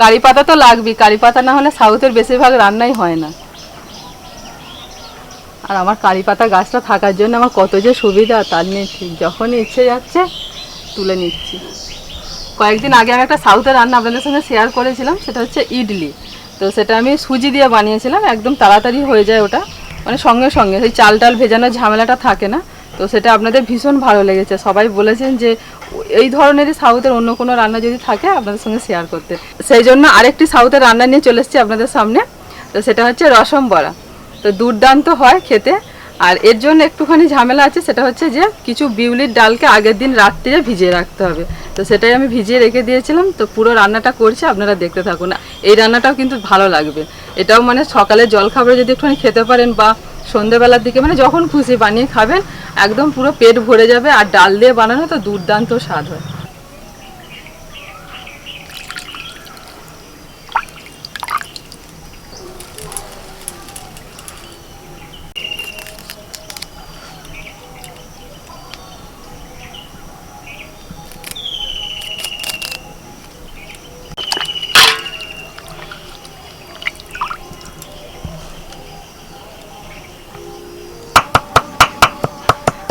কারি পাতা তো লাগবেই। কারি পাতা না হলে সাউথের বেশিরভাগ রান্নাই হয় না। আর আমার কারি পাতা গাছটা থাকার জন্য আমার কত যে সুবিধা, তার নিয়ে ঠিক। যখনই ইচ্ছে যাচ্ছে, তুলে নিচ্ছি। কয়েকদিন আগে আমি একটা সাউথের রান্না আপনাদের সঙ্গে শেয়ার করেছিলাম, সেটা হচ্ছে ইডলি। তো সেটা আমি সুজি দিয়ে বানিয়েছিলাম, একদম তাড়াতাড়ি হয়ে যায় ওটা। মানে সঙ্গে সঙ্গে, সেই চাল টাল ভেজানোর ঝামেলাটা থাকে না। তো সেটা আপনাদের ভীষণ ভালো লেগেছে। সবাই বলেছেন যে এই ধরনেরই সাউথের অন্য কোনো রান্না যদি থাকে, আপনাদের সঙ্গে শেয়ার করতে। সেই জন্য আরেকটি সাউথের রান্না নিয়ে চলে এসেছি আপনাদের সামনে। তো সেটা হচ্ছে রসম বড়া। তো দুর্দান্ত হয় খেতে। আর এর জন্য একটুখানি ঝামেলা আছে, সেটা হচ্ছে যে কিছু বিউলির ডালকে আগের দিন রাত্রিরে ভিজিয়ে রাখতে হবে। তো সেটাই আমি ভিজিয়ে রেখে দিয়েছিলাম। তো পুরো রান্নাটা করছি, আপনারা দেখতে থাকুন। এই রান্নাটাও কিন্তু ভালো লাগবে। এটাও মানে সকালে জলখাবারে যদি একটুখানি খেতে পারেন বা সন্ধেবেলার দিকে মানে যখন খুশি বানিয়ে খাবেন, একদম পুরো পেট ভরে যাবে আর ডাল দিয়ে বানানো তো দুর্দান্ত স্বাদ হয়।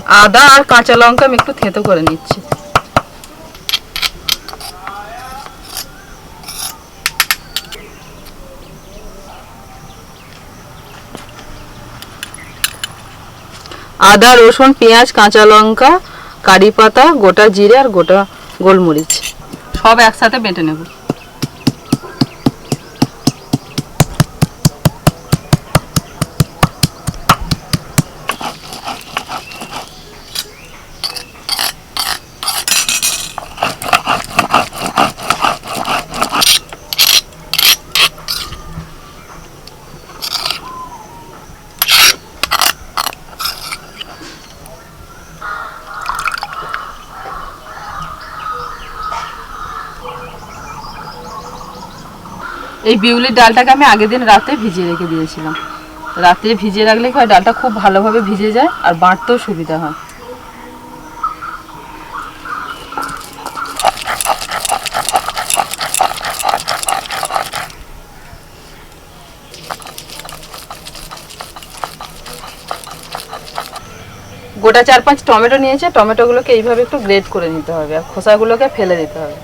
আদা আর কাঁচা লঙ্কা আমি একটু থেঁতো করে নিচ্ছি। আদা, রসুন, পেঁয়াজ, কাঁচা লঙ্কা, কারি পাতা, গোটা জিরে আর গোটা গোলমরিচ। সব একসাথে বেটে নেব। এই বিউলির ডালটাকে আমি আগের দিন রাতে ভিজিয়ে রেখে দিয়েছিলাম। রাতে ভিজিয়ে রাখলে হয়, ডালটা খুব ভালোভাবে ভিজে যায় আর বাঁটতেও সুবিধা হয়। গোটা চার পাঁচ টমেটো নিয়েছে, টমেটোগুলোকে এইভাবে একটু গ্রেট করে নিতে হবে আর খোসাগুলোকে ফেলে দিতে হবে।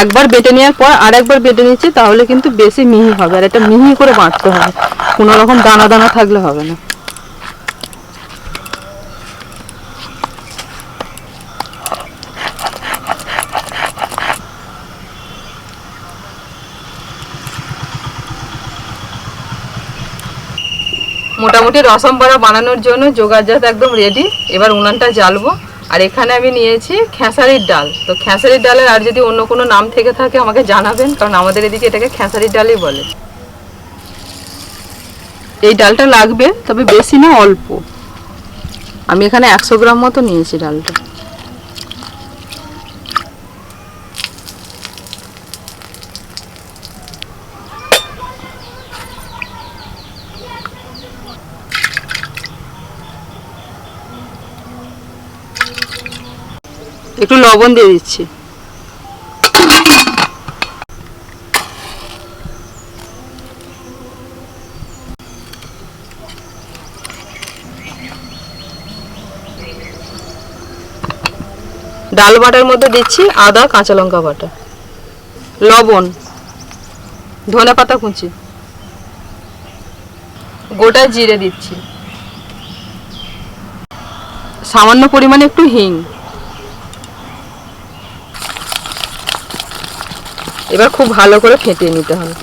একবার বেটে নেওয়ার পর আর একবার বেটে নিচ্ছি, তাহলে কিন্তু বেশি মিহি হবে। আর এটা মিহি করে বাঁটতে হবে। কোনো রকম দানা দানা থাকলে হবে না। মোটামুটি রসম বড়া বানানোর জন্য জোগাড়জাত একদম রেডি এবার উনানটা জ্বালবো। আর এখানে আমি নিয়েছি খেসারির ডাল। তো খেসারির ডালের আর যদি অন্য কোনো নাম থেকে থাকে, আমাকে জানাবেন, কারণ আমাদের এদিকে এটাকে খেসারির ডালই বলে। এই ডালটা লাগবে, তবে বেশি না, অল্প। আমি এখানে একশো গ্রাম মতো নিয়েছি ডালটা। একটু লবণ দিয়ে দিচ্ছি। ডাল বাটার মধ্যে দিচ্ছি আদা, কাঁচা লঙ্কা বাটা। লবণ, ধনে পাতা কুচি। গোটা জিরে দিচ্ছি। সামান্য পরিমাণে একটু হিং। এবার খুব ভালো করে ফেটিয়ে নিতে হবে।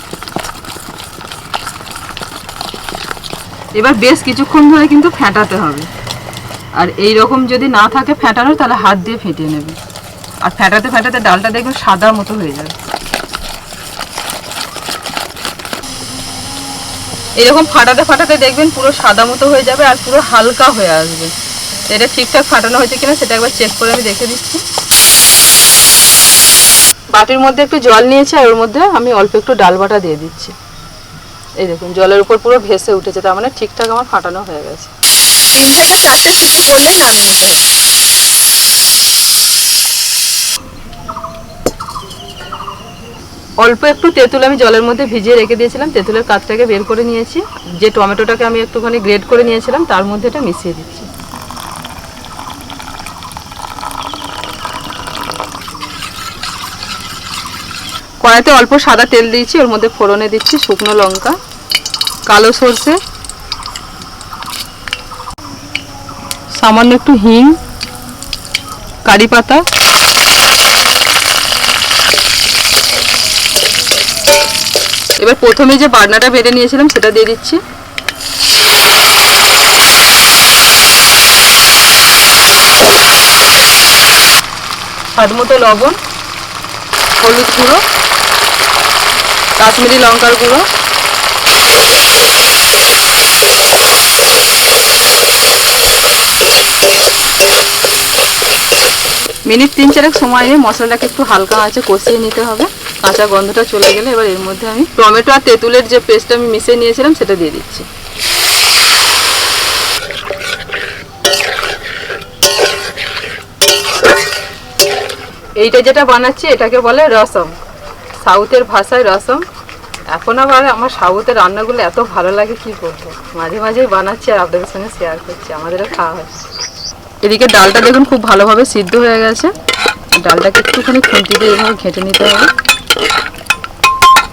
এবার বেশ কিছুক্ষণ ধরে কিন্তু ফেটাতে হবে। আর এই রকম যদি না থাকে ফেটানো, তাহলে হাত দিয়ে ফেটিয়ে নেবে। আর ফেটাতে ফেটাতে ডালটা দেখবে সাদার মতো হয়ে যাবে। এরকম ফাটাতে ফাটাতে দেখবেন পুরো সাদা মতো হয়ে যাবে আর পুরো হালকা হয়ে আসবে। এটা ঠিকঠাক ফাটানো হয়েছে কিনা সেটা একবার চেক করে আমি দেখে দিচ্ছি। বাটির মধ্যে একটু জল নিয়েছি আর ওর মধ্যে আমি অল্প একটু ডাল বাটা দিয়ে দিচ্ছি। এই দেখুন জলের উপর পুরো ভেসে উঠেছে তার মানে ঠিকঠাক আমার ফাটানো হয়ে গেছে। তিন থেকে চারটে সিটি করলেই নামিয়ে নিতে হবে অল্প একটু তেঁতুল আমি জলের মধ্যে ভিজিয়ে রেখে দিয়েছিলাম তেঁতুলের কাঠটাকে বের করে নিয়েছি। যে টমেটোটাকে আমি একটুখানি গ্রেড করে নিয়েছিলাম তার মধ্যে এটা মিশিয়ে দিচ্ছি। কড়াইতে অল্প সাদা তেল দিয়েছি, ওর মধ্যে ফোড়নে দিচ্ছি শুকনো লঙ্কা, কালো সর্ষে, সামান্য একটু হিং, কারি পাতা, এবার প্রথমে যে বাটনাটা বেটে নিয়েছিলাম সেটা দিয়ে দিচ্ছি। স্বাদ মতো লবণ, হলুদ গুঁড়ো কাশ্মীরি লঙ্কার গুঁড়ো। মিনিট তিন চারেক সময় নিয়ে মশলাটাকে একটু হালকা আছে কষিয়ে নিতে হবে। কাঁচা গন্ধটা চলে গেলে এবার এর মধ্যে আমি টমেটো আর তেঁতুলের যে পেস্ট আমি মিশিয়ে নিয়েছিলাম সেটা দিয়ে দিচ্ছি। এইটা যেটা বানাচ্ছি এটাকে বলে রসম। সাউথের ভাষায় রসম। এখন আবার আমার সাউথের রান্নাগুলো এত ভালো লাগে, কি করব মাঝে মাঝেই বানাচ্ছি আর আপনাদের সঙ্গে শেয়ার করছি, আমাদেরও খাওয়া হয় এদিকে ডালটা দেখুন খুব ভালোভাবে সিদ্ধ হয়ে গেছে। ডালটাকে একটুখানি খুন্তি দিয়ে এভাবে ঘেঁটে নিতে হবে।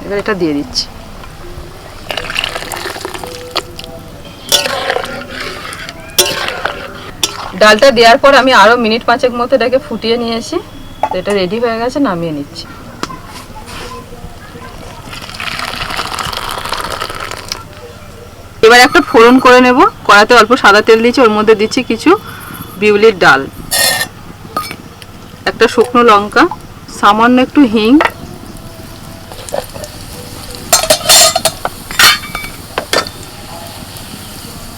এবার এটা দিয়ে দিচ্ছি। ডালটা দেওয়ার পর আমি আরও মিনিট পাঁচেক মতো এটাকে ফুটিয়ে নিয়েছি। তো এটা রেডি হয়ে গেছে, নামিয়ে নিচ্ছি। এবার একটা ফোড়ন করে নেব। কড়াতে অল্প সাদা তেল দিয়েছি, ওর মধ্যে দিচ্ছি কিছু বিউলির ডাল। একটা শুকনো লঙ্কা, সামান্য একটু হিং।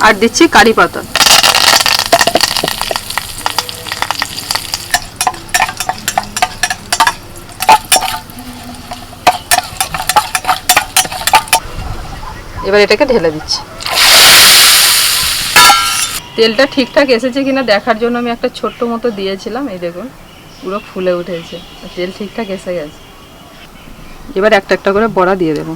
আর দিচ্ছি কারি পাতা। এবার এটাকে ঢেলে দিচ্ছি। তেলটা ঠিকঠাক এসেছে কিনা দেখার জন্য আমি একটা ছোট্ট মতো দিয়েছিলাম, এই দেখুন, পুরো ফুলে উঠেছে তেল ঠিকঠাক এসে গেছে। এবার একটা একটা করে বড়া দিয়ে দেবো।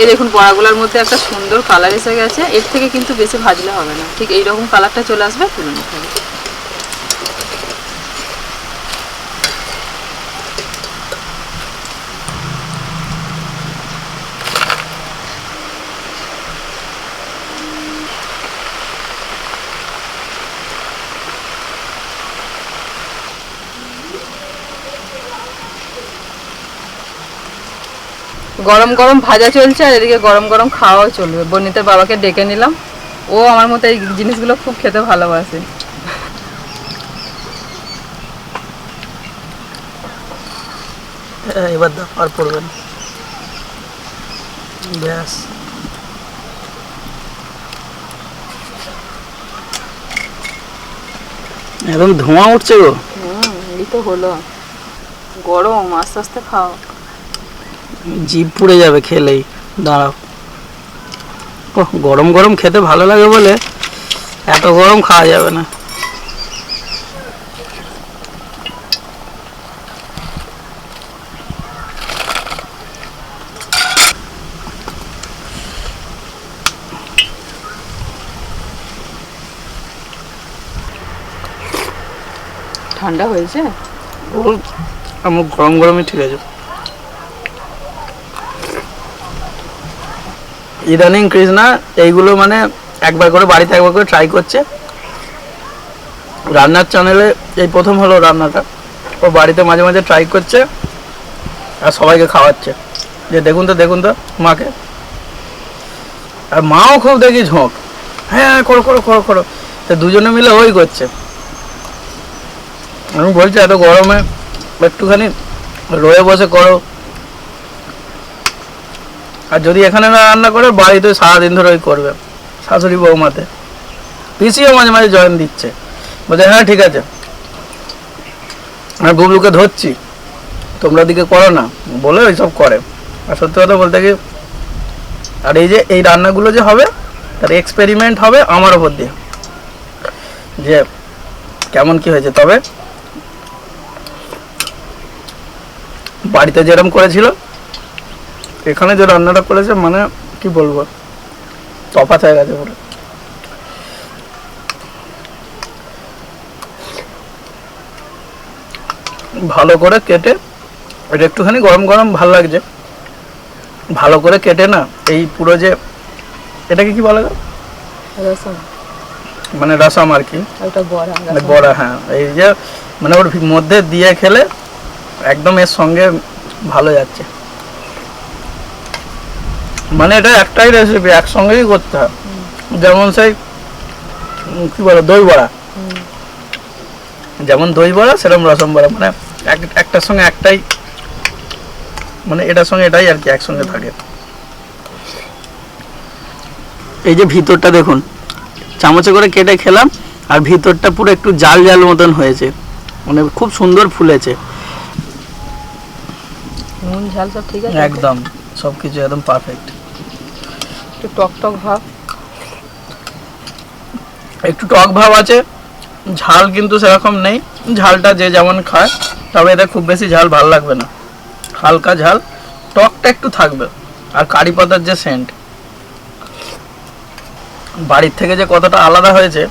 এই দেখুন বড়াগুলোর মধ্যে একটা সুন্দর কালার এসে গেছে। এর থেকে কিন্তু বেশি ভাজলে হবে না। ঠিক এইরকম কালারটা চলে আসবে, তুলে নিতে হবে। গরম গরম ভাজা চলছে আর এদিকে গরম গরম খাওয়াও চলবে। বর্ণিতের বাবাকে ডেকে নিলাম। ও আমার মতো এই জিনিসগুলো খুব খেতে ভালোবাসে। হ্যাঁ, এবার আর পড়বে না। ব্যাস। একদম ধোঁয়া উঠছে গো। হুম এই তো হলো। গরম আস্তে আস্তে খাও। জিভ পুড়ে যাবে খেলেই। দাঁড়াও। ও গরম গরম খেতে ভালো লাগে বলে এত গরম খাওয়া যাবে না। ঠান্ডা হয়েছে? আমার গরম গরমই ঠিক আছে। ইদানিং কৃষ্ণা এইগুলো মানে একবার করে বাড়িতে একবার করে ট্রাই করছে। রান্নার চ্যানেলে এই প্রথম হলো রান্নাটা। ও বাড়িতে মাঝে মাঝে ট্রাই করছে আর সবাইকে খাওয়াচ্ছে। যে দেখুন তো দেখুন তো মাকে। আর মাও খুব দেখি ঝোঁক। হ্যাঁ করো করো করো করো। তো দুজনে মিলে ওই করছে। আমি বলছি, এত গরমে একটুখানি রয়ে বসে করো। আর যদি এখানে না রান্না করে, বাড়িতে সারাদিন ধরে ওই করবে শাশুড়ি বৌমাতে। পিসিও মাঝে মাঝে জয়েন দিচ্ছে। বলছে হ্যাঁ ঠিক আছে। আমি বুবলুকে ধরছি। তোমরা দিকে করো না। বলে ওইসব করে। আর সত্যি কথা বলতে কি, আর এই যে, এই রান্নাগুলো যে হবে, তার এক্সপেরিমেন্ট হবে আমার ওপর দিয়ে। যে কেমন কি হয়েছে। তবে বাড়িতে যেরকম করেছিল এখানে যে রান্নাটা করেছে মানে কি বলব? তফাৎ হয়ে গেছে পুরো। ভালো করে কেটে এটা একটুখানি গরম গরম ভালো লাগছে। ভালো করে কেটে না এই পুরো যে এটাকে কি বলা যায় মানে রসম আর কি। বড়া মানে হ্যাঁ। এই যে মানে ওর মধ্যে দিয়ে খেলে একদম এর সঙ্গে ভালো যাচ্ছে। মানে এটা একটাই রেসিপি একসঙ্গেই করতে হয়। যেমন সেই কি বলো দই বড়া। যেমন দই বড়া সেরকম রসম বড়া মানে একটার সঙ্গে একটাই মানে এটার সঙ্গে এটাই আর কি একসঙ্গে থাকে। এই যে ভিতরটা দেখুন চামচে করে কেটে খেলাম আর ভিতরটা পুরো একটু জাল জাল মতন হয়েছে। মানে খুব সুন্দর ফুলেছে। নুন ঝাল সব ঠিক আছে? একদম। সবকিছু একদম পারফেক্ট একটু টক টক ভাব। একটু টক ভাব আছে ঝাল কিন্তু সেরকম নেই ঝালটা যে যেমন খায় তবে এতে খুব বেশি ঝাল ভালো লাগবে না। হালকা ঝাল টকটা একটু থাকবে আর কারি পাতার যে সেন্ট বাড়ির থেকে যে কতটা আলাদা হয়েছে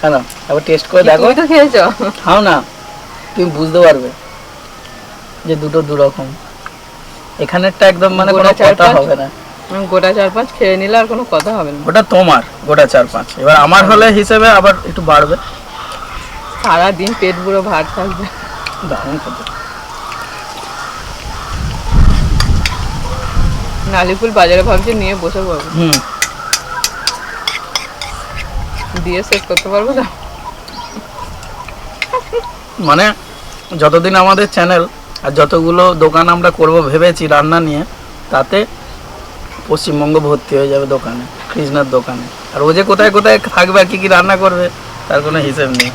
হ্যাঁ না? আবার টেস্ট করে দেখো। তো খেয়েছো? খাও না তুমি বুঝতে পারবে যে দুটো দু রকম এখানেরটা একদম মানে কোনো কথা হবে না। গোটা চার পাঁচ খেয়ে নিলে আর কোনো কথা হবে না। ওটা তোমার গোটা চার পাঁচ। এবার আমার হলে হিসেবে আবার একটু বাড়বে। সারাদিন পেট পুরো ভাত থাকবে। দারুণ খেতে। নালিফুল বাজারে ভাবছি নিয়ে বসে পড়ব। হুম। দিয়ে শেষ করতে পারব না? মানে যতদিন আমাদের চ্যানেল আর যতগুলো দোকান আমরা করব ভেবেছি রান্না নিয়ে, তাতে পশ্চিমবঙ্গ ভর্তি হয়ে যাবে দোকানে, কৃষ্ণার দোকানে। আর ও যে কোথায় কোথায় থাকবে আর কী কী রান্না করবে, তার কোনো হিসেব নেই।